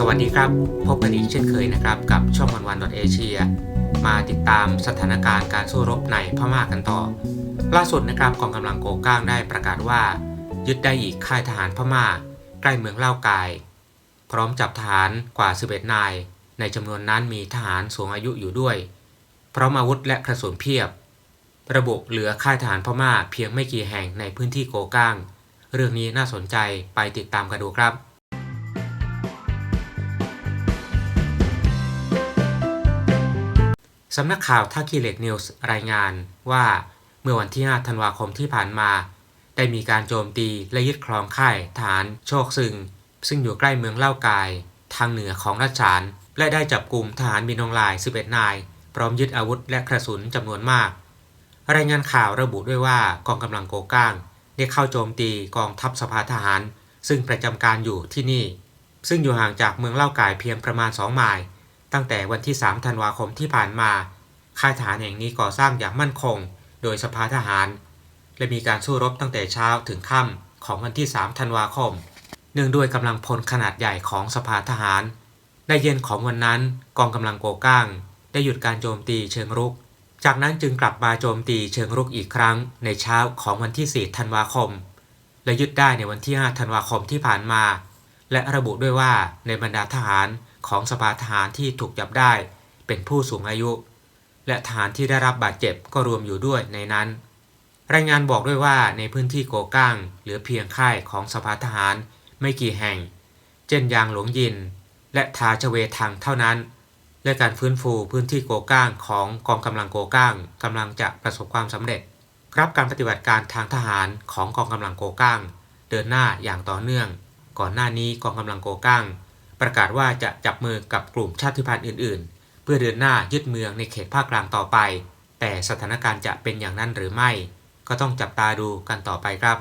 สวัสดีครับ พบกันอีกเช่นเคยนะครับกับช่องวันวันเอเชียมาติดตามสถานการณ์การสู้รบในพม่ากันต่อ ล่าสุดนะครับกองกำลังโกก้างได้ประกาศว่า ยึดได้อีกค่ายทหารพม่า ใกล้เมืองเล่ากาย พร้อมจับทหารกว่า 11 นาย ในจำนวนนั้นมีทหารสูงอายุอยู่ด้วย พร้อมอาวุธและกระสุนเพียบ ระบุเหลือค่ายทหารพม่าเพียงไม่กี่แห่งในพื้นที่โกก้าง เรื่องนี้น่าสนใจไปติดตามกันดูครับ สำนักข่าวท่าคีเล็กนิวส์รายงานว่าเมื่อวันที่ 5 ธันวาคมที่ผ่านมา ได้มีการโจมตีและยึดครองค่ายฐานโชคซึง ซึ่งอยู่ใกล้เมืองเล่ากาย ทางเหนือของรัชฉาน และได้จับกลุ่มทหารบินองลาย 11 นาย พร้อมยึดอาวุธและกระสุนจำนวนมาก รายงานข่าวระบุด้วยว่ากองกำลังโกก้าง ได้เข้าโจมตีกองทัพสภาทหาร ซึ่งประจำการอยู่ที่นี่ ซึ่งอยู่ห่างจากเมืองเล่ากายเพียงประมาณ 2 ไมล์ ตั้งแต่วันที่ 3 ธันวาคมที่ผ่านมา ค่ายทหารแห่งนี้ก่อสร้างอย่างมั่นคง โดยสภาทหาร และมีการสู้รบตั้งแต่เช้าถึงค่ำของวันที่ 3 ธันวาคม เนื่องด้วยกำลังพลขนาดใหญ่ของสภาทหารในเย็นของวันนั้นกองกำลังโกก้าง ได้หยุดการโจมตีเชิงรุก จากนั้นจึงกลับมาโจมตีเชิงรุกอีกครั้ง ในเช้าของวันที่ 4 ธันวาคม และยึดได้ในวันที่ 5 ธันวาคมที่ผ่านมา และระบุด้วยว่าในบรรดาทหาร ของสภาทหารที่ถูกจับได้เป็นผู้สูงอายุ และทหารที่ได้รับบาดเจ็บก็รวมอยู่ด้วยในนั้น รายงานบอกด้วยว่าในพื้นที่โกก้างเหลือเพียงค่ายของสภาทหารไม่กี่แห่ง เช่นยางหลวงยิน และทาชเวทังเท่านั้น และการฟื้นฟูพื้นที่โกก้างของกองกำลังโกก้างกำลังจะประสบความสำเร็จครับการปฏิบัติการทางทหารของกองกำลังโกก้าง เดินหน้าอย่างต่อเนื่อง ก่อนหน้านี้กองกำลังโกก้าง ประกาศว่าจะจับมือกับกลุ่มชาติพันธุ์อื่น ๆ เพื่อเดินหน้ายึดเมืองในเขตภาคกลางต่อไป แต่สถานการณ์จะเป็นอย่างนั้นหรือไม่ ก็ต้องจับตาดูกันต่อไปครับ